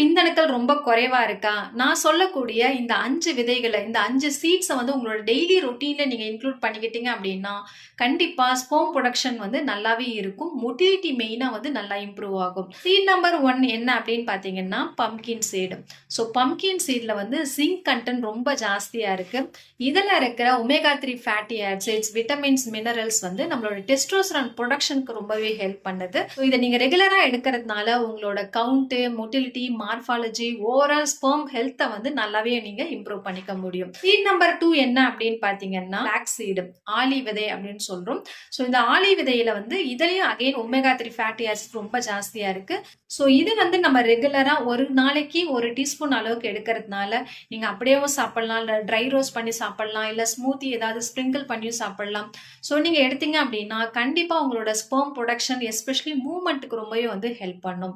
விந்தணுக்கள் ரொம்ப குறைவா இருக்கா? நான் சொல்லக்கூடிய இந்த அஞ்சு விதைகளை இந்த அஞ்சு சீட்ஸை வந்து உங்களோட டெய்லி ரொட்டீன்ல நீங்க இன்க்ளூட் பண்ணிக்கிட்டீங்க அப்படின்னா கண்டிப்பா ஸ்போம் ப்ரொடக்ஷன் வந்து நல்லாவே இருக்கும். மொட்டிலிட்டி மெயினா வந்து நல்லா இம்ப்ரூவ் ஆகும். சீட் நம்பர் ஒன் என்ன அப்படின்னு பாத்தீங்கன்னா பம்கின் சீடு ஸோ பம்கின் சீட்ல வந்து சிங்க் கண்டென்ட் ரொம்ப ஜாஸ்தியா இருக்கு. இதுல இருக்கிற omega three fatty acids vitamins minerals வந்து நம்மளோட டெஸ்ட்ரோசரான் ப்ரொடக்ஷனுக்கு ரொம்பவே ஹெல்ப் பண்ணுது. ஸோ இதை நீங்க ரெகுலரா எடுக்கிறதுனால உங்களோட count motility morphology overall sperm ஹெல்த்தை வந்து நல்லாவே நீங்க இம்ப்ரூவ் பண்ணிக்க முடியும். சீட் நம்பர் டூ என்ன அப்படின்னு பாத்தீங்கன்னா பிளாக் சீடு ஆலி விதை அப்படின்னு சொல்றோம். ஸோ இந்த ஆலி விதையில வந்து இதுலயும் again omega three fatty acid ரொம்ப ஜாஸ்தியா இருக்கு. ஸோ இது வந்து நம்ம ரெகுலரா ஒரு நாளைக்கு ஒரு டீஸ்பூன் அளவுக்கு எடுக்கிறதுனால நீங்க அப்படியேவும் சாப்பிடலாம். இல்லை ட்ரை ரோஸ்ட் பண்ணி சாப்பிடலாம். இல்லை ஸ்மூத்தி ஏதாவது ஸ்ப்ரிங்கிள் பண்ணியும் சாப்பிடலாம். ஸோ நீங்க எடுத்தீங்க அப்படின்னா கண்டிப்பா உங்களோட ஸ்பெர்ம் ப்ரொடக்ஷன் எஸ்பெஷலி மூவ்மெண்ட்டுக்கு ரொம்பவே வந்து ஹெல்ப் பண்ணும்.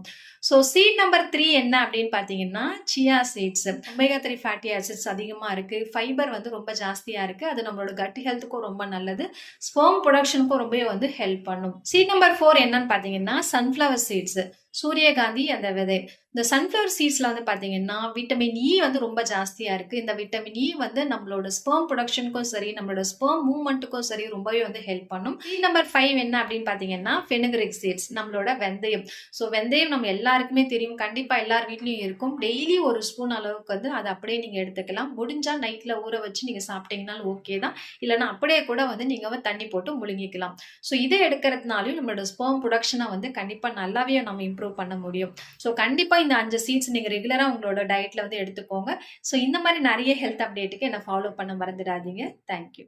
ஸோ சீட் நம்பர் த்ரீ என்ன அப்படின்னு பார்த்தீங்கன்னா chia seeds omega three fatty acids அதிகமாக இருக்குது ஃபைபர் வந்து ரொம்ப ஜாஸ்தியாக இருக்குது அது நம்மளோட கட் ஹெல்த்துக்கும் ரொம்ப நல்லது. ஸ்போம் ப்ரொடக்ஷனுக்கும் ரொம்பவே வந்து ஹெல்ப் பண்ணும். சீட் நம்பர் ஃபோர் என்னன்னு பார்த்தீங்கன்னா சன்ஃப்ளவர் சீட்ஸ் சூரியகாந்தி அந்த விதை. இந்த சன்ஃப்ளவர் சீட்ஸில் வந்து பார்த்தீங்கன்னா விட்டமின் இ e வந்து ரொம்ப ஜாஸ்தியாக இருக்குது இந்த விட்டமின் இ e வந்து நம்மளோட ஸ்பெர்ம் ப்ரொடக்ஷனுக்கும் சரி நம்மளோட ஸ்பெர்ம் மூவ்மெண்ட்டுக்கும் சரி ரொம்பவே வந்து ஹெல்ப் பண்ணும். E நம்பர் ஃபைவ் என்ன அப்படின்னு பார்த்தீங்கன்னா ஃபெனுகிரிக் சீட்ஸ் நம்மளோட வெந்தயம். ஸோ வெந்தயம் நம்ம எல்லாருக்குமே தெரியும். கண்டிப்பாக எல்லார் வீட்லேயும் இருக்கும். டெய்லி ஒரு ஸ்பூன் அளவுக்கு வந்து அதை அப்படியே நீங்கள் எடுத்துக்கலாம். முடிஞ்சால் நைட்டில் ஊற வச்சு நீங்கள் சாப்பிட்டீங்கனாலும் ஓகே தான். இல்லைன்னா அப்படியே கூட வந்து நீங்கள் வந்து தண்ணி போட்டு முழுங்கிக்கலாம். ஸோ இதை எடுக்கிறதுனாலையும் நம்மளோட ஸ்பெர்ம் ப்ரொடக்ஷனை வந்து கண்டிப்பாக நல்லாவே நம்ம இம்ப்ரூவ் இம்ப்ரூவ் பண்ண முடியும். ஸோ கண்டிப்பாக இந்த அஞ்சு சீட்ஸ் நீங்கள் ரெகுலராக உங்களோட டயட்டில் வந்து எடுத்துக்கோங்க. ஸோ இந்த மாதிரி நிறைய ஹெல்த் அப்டேட்டுக்கு என்னை ஃபாலோ பண்ண மறந்துடாதீங்க. தேங்க்யூ